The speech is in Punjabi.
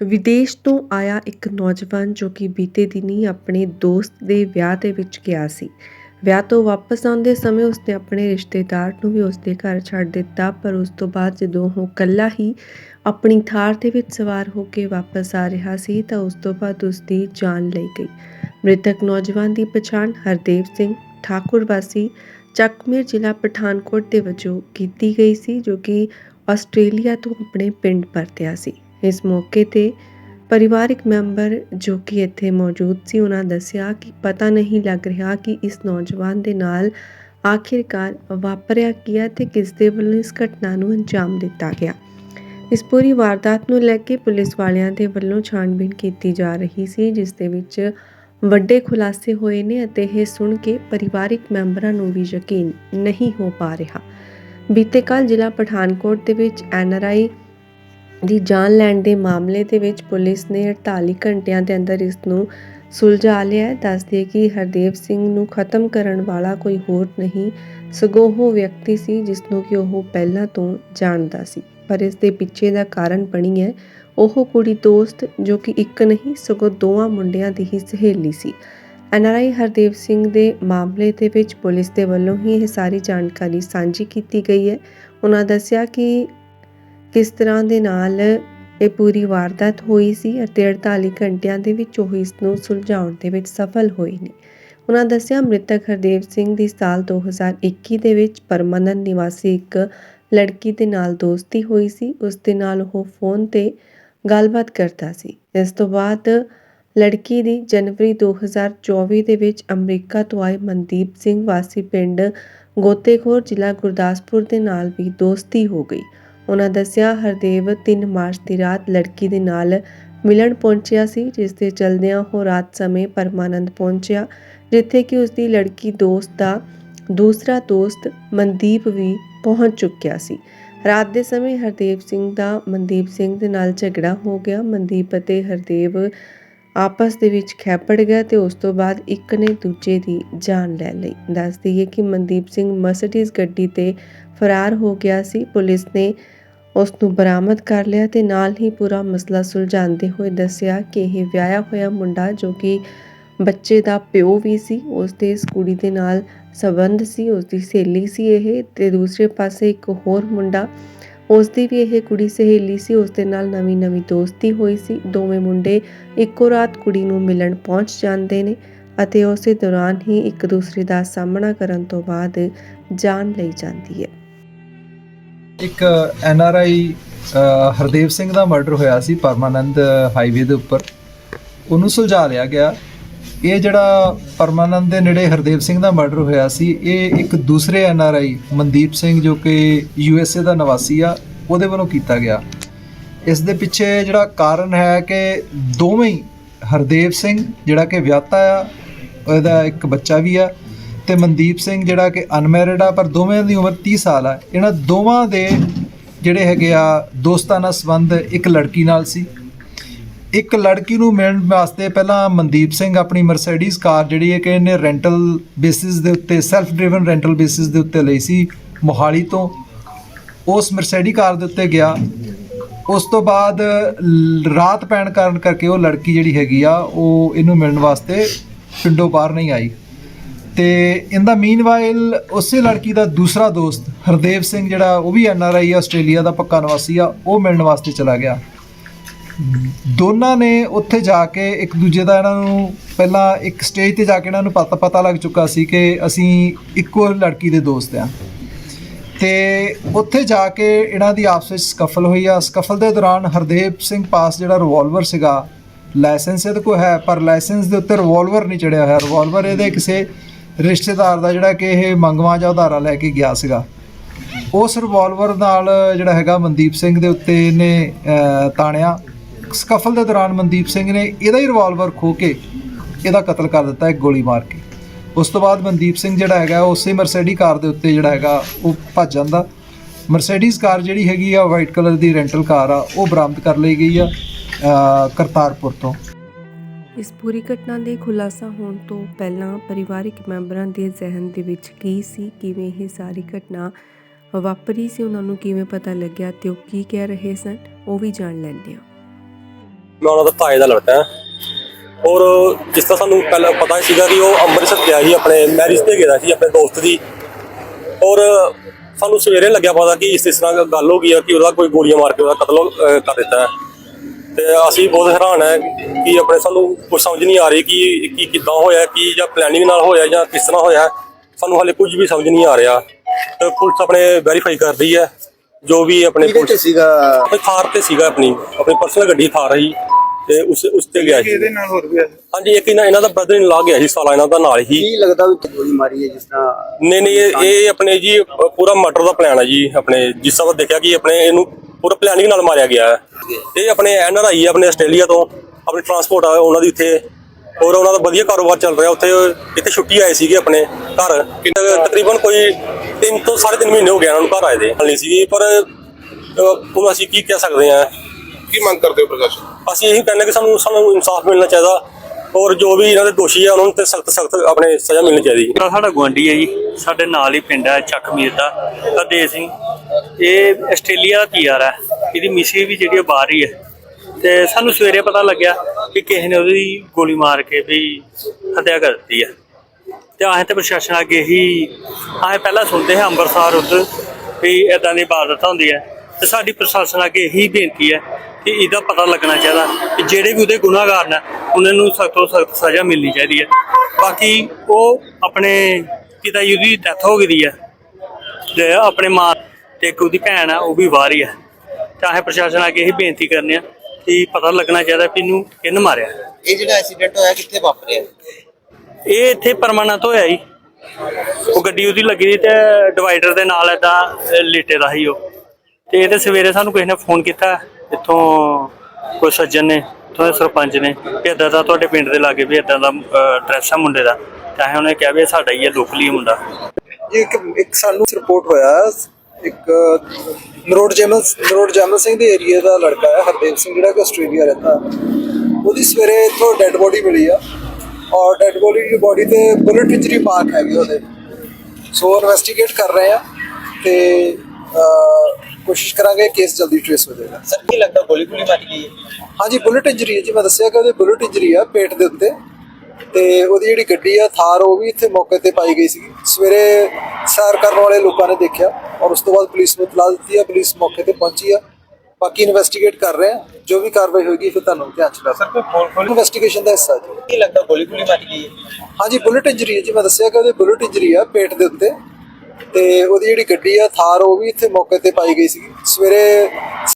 ਵਿਦੇਸ਼ ਤੋਂ ਆਇਆ ਇੱਕ ਨੌਜਵਾਨ ਜੋ ਕਿ ਬੀਤੇ ਦਿਨੀ ਆਪਣੇ ਦੋਸਤ ਦੇ ਵਿਆਹ ਦੇ ਵਿੱਚ ਗਿਆ ਸੀ। ਵਿਆਹ ਤੋਂ ਵਾਪਸ ਆਉਂਦੇ ਸਮੇਂ ਉਸਨੇ ਆਪਣੇ ਰਿਸ਼ਤੇਦਾਰ ਨੂੰ ਵੀ ਉਸਦੇ ਘਰ ਛੱਡ ਦਿੱਤਾ, ਪਰ ਉਸ ਤੋਂ ਬਾਅਦ ਜਦੋਂ ਉਹ ਇਕੱਲਾ ਹੀ ਆਪਣੀ ਥਾਰ ਦੇ ਵਿੱਚ ਸਵਾਰ ਹੋ ਕੇ ਵਾਪਸ ਆ ਰਿਹਾ ਸੀ, ਤਾਂ ਉਸ ਤੋਂ ਬਾਅਦ ਉਸ ਦੀ ਜਾਨ ਲਈ ਗਈ। ਮ੍ਰਿਤਕ ਨੌਜਵਾਨ ਦੀ ਪਛਾਣ ਹਰਦੇਵ ਸਿੰਘ ਠਾਕੁਰ ਵਾਸੀ ਚੱਕਮੀਰ ਜ਼ਿਲ੍ਹਾ ਪਠਾਨਕੋਟ ਦੇ ਵਜੋਂ ਕੀਤੀ ਗਈ ਸੀ, ਜੋ ਕਿ ਆਸਟ੍ਰੇਲੀਆ ਤੋਂ ਆਪਣੇ ਪਿੰਡ ਪਰਤਿਆ ਸੀ। ਇਸ ਮੌਕੇ ਤੇ ਪਰਿਵਾਰਕ ਮੈਂਬਰ ਜੋ ਕਿ ਇੱਥੇ ਮੌਜੂਦ ਸੀ, ਉਹਨਾਂ ਦੱਸਿਆ ਕਿ ਪਤਾ ਨਹੀਂ ਲੱਗ ਰਿਹਾ ਕਿ ਇਸ ਨੌਜਵਾਨ ਦੇ ਨਾਲ ਆਖਿਰਕਾਰ ਵਾਪਰਿਆ ਕੀ ਹੈ ਤੇ ਕਿਸ ਦੇ ਵੱਲੋਂ ਇਸ ਘਟਨਾ ਨੂੰ ਅੰਜਾਮ ਦਿੱਤਾ ਗਿਆ। ਇਸ ਪੂਰੀ ਵਾਰਦਾਤ ਨੂੰ ਲੈ ਕੇ ਪੁਲਿਸ ਵਾਲਿਆਂ ਦੇ ਵੱਲੋਂ ਛਾਣਬੀਣ ਕੀਤੀ ਜਾ ਰਹੀ ਸੀ, ਜਿਸ ਦੇ ਵਿੱਚ ਵੱਡੇ ਖੁਲਾਸੇ ਹੋਏ ਨੇ ਅਤੇ ਇਹ ਸੁਣ ਕੇ ਪਰਿਵਾਰਿਕ ਮੈਂਬਰਾਂ ਨੂੰ ਵੀ ਯਕੀਨ ਨਹੀਂ ਹੋ ਪਾ ਰਿਹਾ। ਬੀਤੇ ਕੱਲ੍ਹ ਜ਼ਿਲ੍ਹਾ ਪਠਾਨਕੋਟ ਦੇ ਵਿੱਚ ਐਨਆਰਆਈ ਦੀ ਜਾਨ ਲੈਣ ਦੇ ਮਾਮਲੇ ਦੇ ਵਿੱਚ ਪੁਲਿਸ ਨੇ 48 ਘੰਟਿਆਂ ਦੇ ਅੰਦਰ ਇਸ ਨੂੰ ਸੁਲਝਾ ਲਿਆ ਹੈ। ਦੱਸਦੇ ਕਿ ਹਰਦੇਵ ਸਿੰਘ ਨੂੰ ਖਤਮ ਕਰਨ ਵਾਲਾ ਕੋਈ ਹੋਰ ਨਹੀਂ, ਸਗੋਂ ਉਹ ਵਿਅਕਤੀ ਸੀ ਜਿਸ ਨੂੰ ਕਿ ਉਹ ਪਹਿਲਾਂ ਤੋਂ ਜਾਣਦਾ ਸੀ। ਪਰ ਇਸ ਦੇ ਪਿੱਛੇ ਦਾ ਕਾਰਨ ਬਣੀ ਹੈ, ਉਹ ਕੁੜੀ ਦੋਸਤ ਜੋ ਕਿ ਇੱਕ ਨਹੀਂ, ਸਗੋਂ ਦੋਵਾਂ ਮੁੰਡਿਆਂ ਦੀ ਹੀ ਸਹੇਲੀ ਸੀ। ਐਨਆਰਆਈ ਹਰਦੇਵ ਸਿੰਘ ਦੇ ਮਾਮਲੇ ਦੇ ਵਿੱਚ ਪੁਲਿਸ ਦੇ ਵੱਲੋਂ ਹੀ ਇਹ ਸਾਰੀ ਜਾਣਕਾਰੀ ਸਾਂਝੀ ਕੀਤੀ ਗਈ ਹੈ। ਉਹਨਾਂ ਦੱਸਿਆ ਕਿ ਕਿਸ ਤਰ੍ਹਾਂ ਦੇ ਨਾਲ ਇਹ ਪੂਰੀ ਵਾਰਦਾਤ ਹੋਈ ਸੀ ਅਤੇ 48 ਘੰਟਿਆਂ ਦੇ ਵਿੱਚ ਉਹ ਇਸ ਨੂੰ ਸੁਲਝਾਉਣ ਦੇ ਵਿੱਚ ਸਫਲ ਹੋਏ ਨੇ। ਉਹਨਾਂ ਦੱਸਿਆ, ਮ੍ਰਿਤਕ ਹਰਦੇਵ ਸਿੰਘ ਦੀ ਸਾਲ 2021 ਦੇ ਵਿੱਚ ਪਰਮਨਨ ਨਿਵਾਸੀ ਇੱਕ ਲੜਕੀ ਦੇ ਨਾਲ ਦੋਸਤੀ ਹੋਈ ਸੀ। ਉਸ ਦੇ ਨਾਲ ਉਹ ਫੋਨ ਤੇ ਗੱਲਬਾਤ ਕਰਦਾ ਸੀ। ਇਸ ਤੋਂ ਬਾਅਦ ਲੜਕੀ ਦੀ ਜਨਵਰੀ 2024 ਦੇ ਵਿੱਚ ਅਮਰੀਕਾ ਤੋਂ ਆਏ ਮਨਦੀਪ ਸਿੰਘ ਵਾਸੀ ਪਿੰਡ ਗੋਤੇਖੋਰ ਜ਼ਿਲ੍ਹਾ ਗੁਰਦਾਸਪੁਰ ਦੇ ਨਾਲ ਵੀ ਦੋਸਤੀ ਹੋ ਗਈ। ਉਹਨਾਂ ਦੱਸਿਆ, ਹਰਦੇਵ 3 ਮਾਰਚ ਦੀ ਰਾਤ ਲੜਕੀ ਦੇ ਨਾਲ ਮਿਲਣ ਪਹੁੰਚਿਆ ਸੀ, ਜਿਸ ਦੇ ਚਲਦਿਆਂ ਉਹ ਰਾਤ ਸਮੇਂ ਪਰਮਾਨੰਦ ਪਹੁੰਚਿਆ, ਜਿੱਥੇ ਕਿ ਉਸ ਦੀ ਲੜਕੀ ਦੋਸਤ ਦਾ ਦੂਸਰਾ ਦੋਸਤ ਮਨਦੀਪ ਵੀ ਪਹੁੰਚ ਚੁੱਕਿਆ ਸੀ। ਰਾਤ ਦੇ ਸਮੇਂ ਹਰਦੇਵ ਸਿੰਘ ਦਾ ਮਨਦੀਪ ਸਿੰਘ ਦੇ ਨਾਲ ਝਗੜਾ ਹੋ ਗਿਆ। ਮਨਦੀਪ ਅਤੇ ਹਰਦੇਵ ਆਪਸ ਦੇ ਵਿੱਚ ਖੈਪੜ ਗਿਆ ਤੇ ਉਸ ਤੋਂ ਬਾਅਦ ਇੱਕ ਨੇ ਦੂਜੇ ਦੀ ਜਾਨ ਲੈ ਲਈ। ਦੱਸ ਦਈਏ ਕਿ ਮਨਦੀਪ ਸਿੰਘ ਮਰਸੀਡੀਜ਼ ਗੱਡੀ ਤੇ ਫਰਾਰ ਹੋ ਗਿਆ ਸੀ। ਪੁਲਿਸ ਨੇ ਉਸ ਨੂੰ ਬਰਾਮਦ ਕਰ ਲਿਆ ਤੇ ਨਾਲ ਹੀ ਪੂਰਾ ਮਸਲਾ ਸੁਲਝਾਉਂਦੇ ਹੋਏ ਦੱਸਿਆ ਕਿ ਇਹ ਵਿਆਹਿਆ ਹੋਇਆ ਮੁੰਡਾ ਜੋ ਕਿ ਬੱਚੇ ਦਾ ਪਿਓ ਵੀ ਸੀ, ਉਸ ਦੇ ਇਸ ਕੁੜੀ ਦੇ ਨਾਲ ਸਬੰਧ ਸੀ, ਉਸ ਦੀ ਸਹੇਲੀ ਸੀ ਇਹ ਤੇ ਦੂਸਰੇ ਪਾਸੇ ਇੱਕ ਹੋਰ ਮੁੰਡਾ ਉਸ ਦੀ ਵੀ ਇਹ ਕੁੜੀ ਸਹੇਲੀ ਸੀ ਉਸ ਦੇ ਨਾਲ ਨਵੀਂ ਨਵੀਂ ਦੋਸਤੀ ਹੋਈ ਸੀ। ਦੋਵੇਂ ਮੁੰਡੇ ਇੱਕੋ ਰਾਤ ਕੁੜੀ ਨੂੰ ਮਿਲਣ ਪਹੁੰਚ ਜਾਂਦੇ ਨੇ ਅਤੇ ਉਸੇ ਦੌਰਾਨ ਹੀ ਇੱਕ ਦੂਸਰੇ ਦਾ ਸਾਹਮਣਾ ਕਰਨ ਤੋਂ ਬਾਅਦ ਜਾਨ ਲਈ ਜਾਂਦੀ ਹੈ। ਇੱਕ N R I Hardev Singh the murder ਹੋਇਆ ਸੀ ਪਰਮਾਨੰਦ ਹਾਈਵੇ ਦੇ ਉੱਪਰ। ਉਹਨੂੰ ਸੁਲਝਾ ਲਿਆ ਗਿਆ। ਇਹ ਜਿਹੜਾ ਪਰਮਾਨੰਦ ਦੇ ਨੇੜੇ ਹਰਦੇਵ ਸਿੰਘ ਦਾ ਮਰਡਰ ਹੋਇਆ ਸੀ, ਇਹ ਇੱਕ ਦੂਸਰੇ N R I Mandeep Singh ਜੋ ਕਿ ਯੂ ਐਸ ਏ ਦਾ ਨਿਵਾਸੀ ਆ, ਉਹਦੇ ਵੱਲੋਂ ਕੀਤਾ ਗਿਆ। ਇਸ ਦੇ ਪਿੱਛੇ ਜਿਹੜਾ ਕਾਰਨ ਹੈ ਕਿ ਦੋਵੇਂ ਹੀ ਹਰਦੇਵ ਸਿੰਘ, ਜਿਹੜਾ ਕਿ ਵਿਆਹਤਾ ਆ, ਉਹਦਾ ਇੱਕ ਬੱਚਾ ਵੀ ਆ, ਤੇ ਮਨਦੀਪ ਸਿੰਘ ਜਿਹੜਾ ਕਿ ਅਨਮੈਰਿਡ ਆ, ਪਰ ਦੋਵੇਂ ਦੀ ਉਮਰ 30 ਸਾਲ ਆ। ਇਹਨਾਂ ਦੋਵਾਂ ਦੇ ਜਿਹੜੇ ਹੈਗੇ ਆ ਦੋਸਤਾਨਾ ਸੰਬੰਧ ਇੱਕ ਲੜਕੀ ਨਾਲ ਸੀ ਇੱਕ ਲੜਕੀ ਨੂੰ ਮਿਲਣ ਵਾਸਤੇ ਪਹਿਲਾਂ ਮਨਦੀਪ ਸਿੰਘ ਆਪਣੀ ਮਰਸੀਡੀਜ਼ ਕਾਰ ਜਿਹੜੀ ਹੈ ਕਿ ਇਹਨੇ ਰੈਂਟਲ ਬੇਸਿਸ ਦੇ ਉੱਤੇ ਸੈਲਫ ਡਰਾਈਵਨ ਰੈਂਟਲ ਬੇਸਿਸ ਦੇ ਉੱਤੇ ਲਈ ਸੀ ਮੋਹਾਲੀ ਤੋਂ। ਉਸ ਮਰਸੀਡੀ ਕਾਰ ਦੇ ਉੱਤੇ ਗਿਆ। ਉਸ ਤੋਂ ਬਾਅਦ ਰਾਤ ਪੈਣ ਕਾਰਨ ਕਰਕੇ ਉਹ ਲੜਕੀ ਜਿਹੜੀ ਹੈਗੀ ਆ, ਉਹ ਇਹਨੂੰ ਮਿਲਣ ਵਾਸਤੇ ਪਿੰਡੋਂ ਬਾਹਰ ਨਹੀਂ ਆਈ। ਤੇ ਇਹਦਾ ਦਾ ਮੀਨਵਾਈਲ ਉਸੇ ਲੜਕੀ ਦਾ ਦੂਸਰਾ ਦੋਸਤ ਹਰਦੇਵ ਸਿੰਘ ਜਿਹੜਾ, ਉਹ ਵੀ ਐਨ ਆਰ ਆਈ ਆਸਟ੍ਰੇਲੀਆ ਦਾ ਪੱਕਾ ਨਿਵਾਸੀ ਆ, ਉਹ ਮਿਲਣ ਵਾਸਤੇ ਚਲਾ ਗਿਆ। ਦੋਨਾਂ ਨੇ ਉੱਥੇ ਜਾ ਕੇ ਇੱਕ ਦੂਜੇ ਦਾ ਇਹਨਾਂ ਨੂੰ ਪਹਿਲਾਂ ਇੱਕ ਸਟੇਜ ਤੇ ਜਾ ਕੇ ਇਹਨਾਂ ਨੂੰ ਪਤਾ ਪਤਾ ਲੱਗ ਚੁੱਕਾ ਸੀ ਕਿ ਅਸੀਂ ਇੱਕੋ ਲੜਕੀ ਦੇ ਦੋਸਤ ਆ ਤੇ ਉੱਥੇ ਜਾ ਕੇ ਇਹਨਾਂ ਦੀ ਆਪਸ ਵਿੱਚ ਸਕਫਲ ਹੋਈ ਆ। ਸਕਫਲ ਦੇ ਦੌਰਾਨ ਹਰਦੇਵ ਸਿੰਘ ਪਾਸ ਜਿਹੜਾ ਰਿਵਾਲਵਰ ਸੀਗਾ ਲਾਇਸੈਂਸ ਇਹਦੇ ਕੋਲ ਹੈ, ਪਰ ਲਾਇਸੈਂਸ ਦੇ ਉੱਤੇ ਰਿਵਾਲਵਰ ਨਹੀਂ ਚੜਿਆ ਹੋਇਆ। ਰਿਵਾਲਵਰ ਇਹਦੇ ਕਿਸੇ ਰਿਸ਼ਤੇਦਾਰ ਦਾ ਜਿਹੜਾ ਕਿ ਇਹ ਮੰਗਵਾ ਜਾਂ ਉਧਾਰਾ ਲੈ ਕੇ ਗਿਆ ਸੀਗਾ। ਉਸ ਰਿਵਾਲਵਰ ਨਾਲ ਜਿਹੜਾ ਹੈਗਾ ਮਨਦੀਪ ਸਿੰਘ ਦੇ ਉੱਤੇ ਇਹਨੇ ਤਾਣਿਆ। ਸਕਫਲ ਦੇ ਦੌਰਾਨ ਮਨਦੀਪ ਸਿੰਘ ਨੇ ਇਹਦਾ ਹੀ ਰਿਵਾਲਵਰ ਖੋ ਕੇ ਇਹਦਾ ਕਤਲ ਕਰ ਦਿੱਤਾ ਇੱਕ ਗੋਲੀ ਮਾਰ ਕੇ। ਉਸ ਤੋਂ ਬਾਅਦ ਮਨਦੀਪ ਸਿੰਘ ਜਿਹੜਾ ਹੈਗਾ ਉਸੇ ਮਰਸੀਡੀ ਕਾਰ ਦੇ ਉੱਤੇ ਜਿਹੜਾ ਹੈਗਾ, ਉਹ ਭੱਜ ਜਾਂਦਾ। ਮਰਸੀਡੀਜ਼ ਕਾਰ ਜਿਹੜੀ ਹੈਗੀ ਆ ਵਾਈਟ ਕਲਰ ਦੀ ਰੈਂਟਲ ਕਾਰ ਆ, ਉਹ ਬਰਾਮਦ ਕਰ ਲਈ ਗਈ ਆ ਕਰਤਾਰਪੁਰ ਤੋਂ। ਇਸ ਪੂਰੀ ਘਟਨਾ ਦੇ ਖੁਲਾਸਾ ਹੋਣ ਤੋਂ ਪਹਿਲਾਂ ਪਰਿਵਾਰਕ ਮੈਂਬਰਾਂ ਦੇ ਜ਼ਿਹਨ ਦੇ ਵਿੱਚ ਕੀ ਸੀ, ਕਿਵੇਂ ਇਹ ਸਾਰੀ ਘਟਨਾ ਵਾਪਰੀ ਸੀ, ਉਹਨਾਂ ਨੂੰ ਕਿਵੇਂ ਪਤਾ ਲੱਗਿਆ ਤੇ ਉਹ ਕੀ ਕਹਿ ਰਹੇ ਸਨ, ਉਹ ਵੀ ਜਾਣ ਲੈਂਦੇ ਹਾਂ। ਮੈਂ ਉਹਨਾਂ ਦਾ ਤਾਏ ਦਾ ਲੜਕਾ ਹਾਂ। ਔਰ ਜਿਸ ਤਰ੍ਹਾਂ ਸਾਨੂੰ ਪਹਿਲਾਂ ਪਤਾ ਹੀ ਸੀਗਾ ਕਿ ਉਹ ਅੰਮ੍ਰਿਤਸਰ ਗਿਆ ਸੀ, ਆਪਣੇ ਮੈਰਿਜ ਤੇ ਗਿਆ ਸੀ, ਆਪਣੇ ਦੋਸਤ ਦੀ। ਔਰ ਸਾਨੂੰ ਸਵੇਰੇ ਲੱਗਿਆ ਪਤਾ ਕਿ ਇਸ ਤਰ੍ਹਾਂ ਗੱਲ ਹੋ ਗਈ ਆ ਕਿ ਉਹਦਾ ਕੋਈ ਗੋਲੀਆਂ ਮਾਰ ਕੇ ਉਹਦਾ ਕਤਲ ਕਰ ਦਿੱਤਾ ਹੈ। ਤੇ ਅਸੀਂ ਬਹੁਤ ਹੈਰਾਨ ਹੈ ਕਿ ਆਪਣੇ ਸਾਨੂੰ ਕੁਝ ਸਮਝ ਨਹੀਂ ਆ ਰਹੀ ਕਿ, ਕੀ ਕਿੱਦਾਂ ਹੋਇਆ, ਕੀ ਜਾਂ ਪਲੈਨਿੰਗ ਨਾਲ ਹੋਇਆ ਜਾਂ ਕਿਸ ਤਰ੍ਹਾਂ ਹੋਇਆ। ਸਾਨੂੰ ਹਾਲੇ ਕੁਝ ਵੀ ਸਮਝ ਨਹੀਂ ਆ ਰਿਹਾ। ਤੇ ਪੁਲਿਸ ਆਪਣੇ ਵੈਰੀਫਾਈ ਕਰ ਰਹੀ ਹੈ। ਜੋ ਵੀ ਆਪਣੇ ਕਿਹਦੇ ਤੇ ਸੀਗਾ? ਆਪਣੇ ਥਾਰ ਤੇ ਸੀਗਾ ਆਪਣੀ। ਆਪਣੀ ਪਰਸਨਲ ਗੱਡੀ ਥਾਰ ਰਹੀ ਤੇ ਉਸ ਉਸ ਤੇ ਗਿਆ ਸੀ। ਇਹਦੇ ਨਾਲ ਹੋਰ ਵੀ ਹਾਂਜੀ ਇੱਕ ਇਹਨਾਂ ਇਹਨਾਂ ਦਾ ਬ੍ਰਦਰ ਇਨ ਲਾ ਗਿਆ ਸੀ ਸਾਲਾ ਇਹਨਾਂ ਦਾ ਨਾਲ ਹੀ। ਕੀ ਲੱਗਦਾ ਵੀ ਗੋਲੀ ਮਾਰੀ ਹੈ ਜਿਸ ਤਰ੍ਹਾਂ ਨਹੀਂ ਨਹੀਂ ਇਹ ਇਹ ਆਪਣੇ ਜੀ ਪੂਰਾ ਮਰਡਰ ਦਾ ਪਲਾਨ ਹੈ ਜੀ ਆਪਣੇ ਜਿਸ ਤਰ੍ਹਾਂ ਦੇਖਿਆ ਕਿ ਆਪਣੇ ਇਹਨੂੰ ਪੂਰਾ ਪਲੈਨਿੰਗ ਨਾਲ ਮਾਰਿਆ ਗਿਆ। ਹੈ ਇਹ ਆਪਣੇ ਐਨਆਰ ਆਈ ਆਪਣੇ ਆਸਟ੍ਰੇਲੀਆ ਤੋਂ ਆਪਣੀ ਟਰਾਂਸਪੋਰਟ ਆ ਉਹਨਾਂ ਦੀ ਇੱਥੇ ਔਰ ਉਹਨਾਂ ਦਾ ਵਧੀਆ ਕਾਰੋਬਾਰ ਚੱਲ ਰਿਹਾ। ਉੱਥੇ ਇੱਥੇ ਛੁੱਟੀ ਆਏ ਸੀਗੇ ਆਪਣੇ ਘਰ। ਤਕਰੀਬਨ ਕੋਈ 3 ਤੋਂ 3.5 ਮਹੀਨੇ ਹੋ ਗਏ ਉਹਨਾਂ ਨੂੰ ਘਰ ਆਏ ਦੇ। ਨਹੀਂ ਸੀਗੀ ਪਰ ਹੁਣ ਅਸੀਂ ਕੀ ਕਹਿ ਸਕਦੇ ਹਾਂ। ਕੀ ਮੰਗ ਕਰਦੇ ਹੋ ਪ੍ਰਕਾਸ਼ ਅਸੀਂ ਇਹੀ ਕਹਿੰਦੇ ਕਿ ਸਾਨੂੰ ਸਾਨੂੰ ਇਨਸਾਫ ਮਿਲਣਾ ਚਾਹੀਦਾ। ਔਰ ਜੋ ਵੀ ਇਹਨਾਂ ਦੇ ਦੋਸ਼ੀ ਆ ਉਹਨਾਂ ਨੂੰ ਤੇ ਸਖਤ ਸਖਤ ਆਪਣੇ ਸਜ਼ਾ ਮਿਲਣੀ ਚਾਹੀਦੀ। ਤਾਂ ਸਾਡਾ ਗੁਆਂਢੀ ਹੈ ਜੀ। ਸਾਡੇ ਨਾਲ ਹੀ ਪਿੰਡ ਹੈ ਚੱਕਮੀਰ ਦਾ। ਹਰਦੇਵ ਸਿੰਘ। ਇਹ ਆਸਟ੍ਰੇਲੀਆ ਦਾ ਪੀਆਰ ਹੈ ਇਹਦੀ ਮਿਸੀ ਵੀ ਜਿਹੜੀ ਉਹ ਬਾਹਰ ਹੀ ਹੈ ਤੇ ਸਾਨੂੰ ਸਵੇਰੇ ਪਤਾ ਲੱਗਿਆ ਕਿ ਕਿਸੇ ਨੇ ਉਹਦੀ ਗੋਲੀ ਮਾਰ ਕੇ ਵੀ ਹੱਤਿਆ ਕਰ ਦਿੱਤੀ ਹੈ ਤੇ ਆਹ ਤੇ ਪ੍ਰਸ਼ਾਸਨ ਅੱਗੇ ਹੀ ਆਹ ਪਹਿਲਾਂ ਸੁਣਦੇ ਹਾਂ ਅੰਮ੍ਰਿਤਸਰ ਉੱਧਰ ਵੀ ਇਦਾਂ ਦੀ ਇਬਾਦਤ ਹੁੰਦੀ ਹੈ ਤੇ ਸਾਡੀ ਪ੍ਰਸ਼ਾਸਨ ਅੱਗੇ ਇਹੀ ਬੇਨਤੀ ਹੈ ਕਿ ਇਹਦਾ ਪਤਾ ਲੱਗਣਾ ਚਾਹੀਦਾ ਕਿ ਜਿਹੜੇ ਵੀ ਉਹਦੇ ਗੁਨਾਹਗਾਰ ਨੇ, ਉਹਨਾਂ ਨੂੰ ਸਖਤ ਤੋਂ ਸਖਤ ਸਜ਼ਾ ਮਿਲਣੀ ਚਾਹੀਦੀ ਹੈ। ਬਾਕੀ ਉਹ ਆਪਣੇ ਪਿਤਾ ਜੀ ਦੀ ਡੈਥ ਹੋ ਗਈ ਹੈ ਤੇ ਆਪਣੇ ਮਾਂ ਤੇ ਇੱਕ ਉਹਦੀ ਭੈਣ ਆ, ਉਹ ਵੀ ਬਾਹਰ ਹੀ ਹੈ ਚਾਹੇ ਪ੍ਰਸ਼ਾਸਨ ਅੱਗੇ ਇਹੀ ਬੇਨਤੀ ਕਰਨੇ ਆ ਕਿ ਪਤਾ ਲੱਗਣਾ ਚਾਹੀਦਾ ਵੀ ਇਹਨੂੰ ਕਿਹਨੇ ਮਾਰਿਆ। ਇਹ ਜਿਹੜਾ ਐਕਸੀਡੈਂਟ ਹੋਇਆ ਕਿੱਥੇ ਵਾਪਰਿਆ? ਇਹ ਇੱਥੇ ਪਰਮਾਨੈਂਟ ਹੋਇਆ ਜੀ। ਉਹ ਗੱਡੀ ਉਹਦੀ ਲੱਗੀ ਸੀ ਤੇ ਡਿਵਾਈਡਰ ਦੇ ਨਾਲ ਅਹ, ਲੇਟੇ ਦਾ ਸੀ ਉਹ। ਤੇ ਇਹ ਤੇ ਸਵੇਰੇ ਸਾਨੂੰ ਕਿਸੇ ਨੇ ਫੋਨ ਕੀਤਾ ਇੱਥੋਂ ਕੋਈ ਸੱਜਣ ਨੇ ਇੱਥੋਂ ਦੇ ਸਰਪੰਚ ਨੇ ਵੀ ਏਦਾਂ ਦਾ ਤੁਹਾਡੇ ਪਿੰਡ ਦੇ ਲਾਗੇ ਵੀ ਏਦਾਂ ਦਾ ਐਡਰੈਸ ਆ ਮੁੰਡੇ ਦਾ। ਚਾਹੇ ਉਹਨੇ ਕਿਹਾ ਵੀ ਇਹ ਸਾਡਾ ਹੀ ਹੈ ਲੋਕਲੀ ਮੁੰਡਾ। ਇੱਕ ਇੱਕ ਸਾਨੂੰ ਰਿਪੋਰਟ ਹੋਇਆ ਇੱਕ ਨਰੋਡ ਜੈਮਲ ਨਰੋਡ ਜੈਮਲ ਸਿੰਘ ਦੇ ਏਰੀਆ ਦਾ ਲੜਕਾ ਹੈ ਹਰਦੇਵ ਸਿੰਘ ਜਿਹੜਾ ਕਿ ਆਸਟ੍ਰੇਲੀਆ ਰਹਿੰਦਾ ਉਹਦੀ ਸਵੇਰੇ ਇੱਥੋਂ ਡੈੱਡ ਬੋਡੀ ਮਿਲੀ ਆ ਔਰ ਡੈੱਡ ਬੋਡੀ ਦੀ ਬੋਡੀ ਤੇ ਬੁਲਟ ਇੰਜਰੀ ਮਾਰਕ ਹੈਗੀ ਉਹਦੇ। ਸੋ ਇਨਵੈਸਟੀਗੇਟ ਕਰ ਰਹੇ ਆ ਤੇ ਕੋਸ਼ਿਸ਼ ਕਰਾਂਗੇ ਕੇਸ ਜਲਦੀ ਟ੍ਰੇਸ ਹੋ ਜਾਏਗਾ। ਸਰ ਕੀ ਲੱਗਦਾ ਗੋਲੀ ਗੋਲੀ ਮਾਰੀ ਗਈ ਹੈ? ਹਾਂਜੀ ਬੁਲਟ ਇੰਜਰੀ ਹੈ ਜੀ। ਮੈਂ ਦੱਸਿਆ ਕਿ ਉਹਦੇ ਬੁਲਟ ਇੰਜਰੀ ਆ ਪੇਟ ਦੇ ਉੱਤੇ ਤੇ ਉਹਦੀ ਜਿਹੜੀ ਗੱਡੀ ਆ ਥਾਰ ਉਹ ਵੀ ਇੱਥੇ ਮੌਕੇ ਤੇ ਪਾਈ ਗਈ ਸੀ ਸਵੇਰੇ ਸੈਰ ਕਰਨ ਵਾਲੇ ਲੋਕਾਂ ਨੇ ਦੇਖਿਆ ਔਰ ਉਸ ਤੋਂ ਬਾਅਦ ਪੁਲਿਸ ਨੂੰ ਇਤਲਾਹ ਦਿੱਤੀ ਆ ਪੁਲਿਸ ਮੌਕੇ ਤੇ ਪਹੁੰਚੀ ਆ ਬਾਕੀ ਇਨਵੈਸਟੀਗੇਟ ਕਰ ਰਹੇ ਆ ਜੋ ਵੀ ਕਾਰਵਾਈ ਹੋਏਗੀ ਫਿਰ ਤੁਹਾਨੂੰ ਧਿਆਨ ਚ ਦੱਸ ਕੋਈ ਫੋਨ ਫੋਨ ਇਨਵੈਸਟੀਗੇਸ਼ਨ ਦਾ ਹਿੱਸਾ ਜੀ। ਕੀ ਲੱਗਦਾ ਗੋਲੀ ਗੋਲੀ ਮਾਰੀ ਗਈ ਹੈ? ਹਾਂਜੀ ਬੁਲਟ ਇੰਜਰੀ ਹੈ ਜੀ। ਮੈਂ ਦੱਸਿਆ ਕਿ ਉਹਦੇ ਬੁਲਟ ਇੰਜਰੀ ਆ ਪੇਟ ਦੇ ਉੱਤੇ। ਤੇ ਉਹਦੀ ਜਿਹੜੀ ਗੱਡੀ ਆ ਥਾਰ ਉਹ ਵੀ ਇੱਥੇ ਮੌਕੇ ਤੇ ਪਾਈ ਗਈ ਸੀ ਸਵੇਰੇ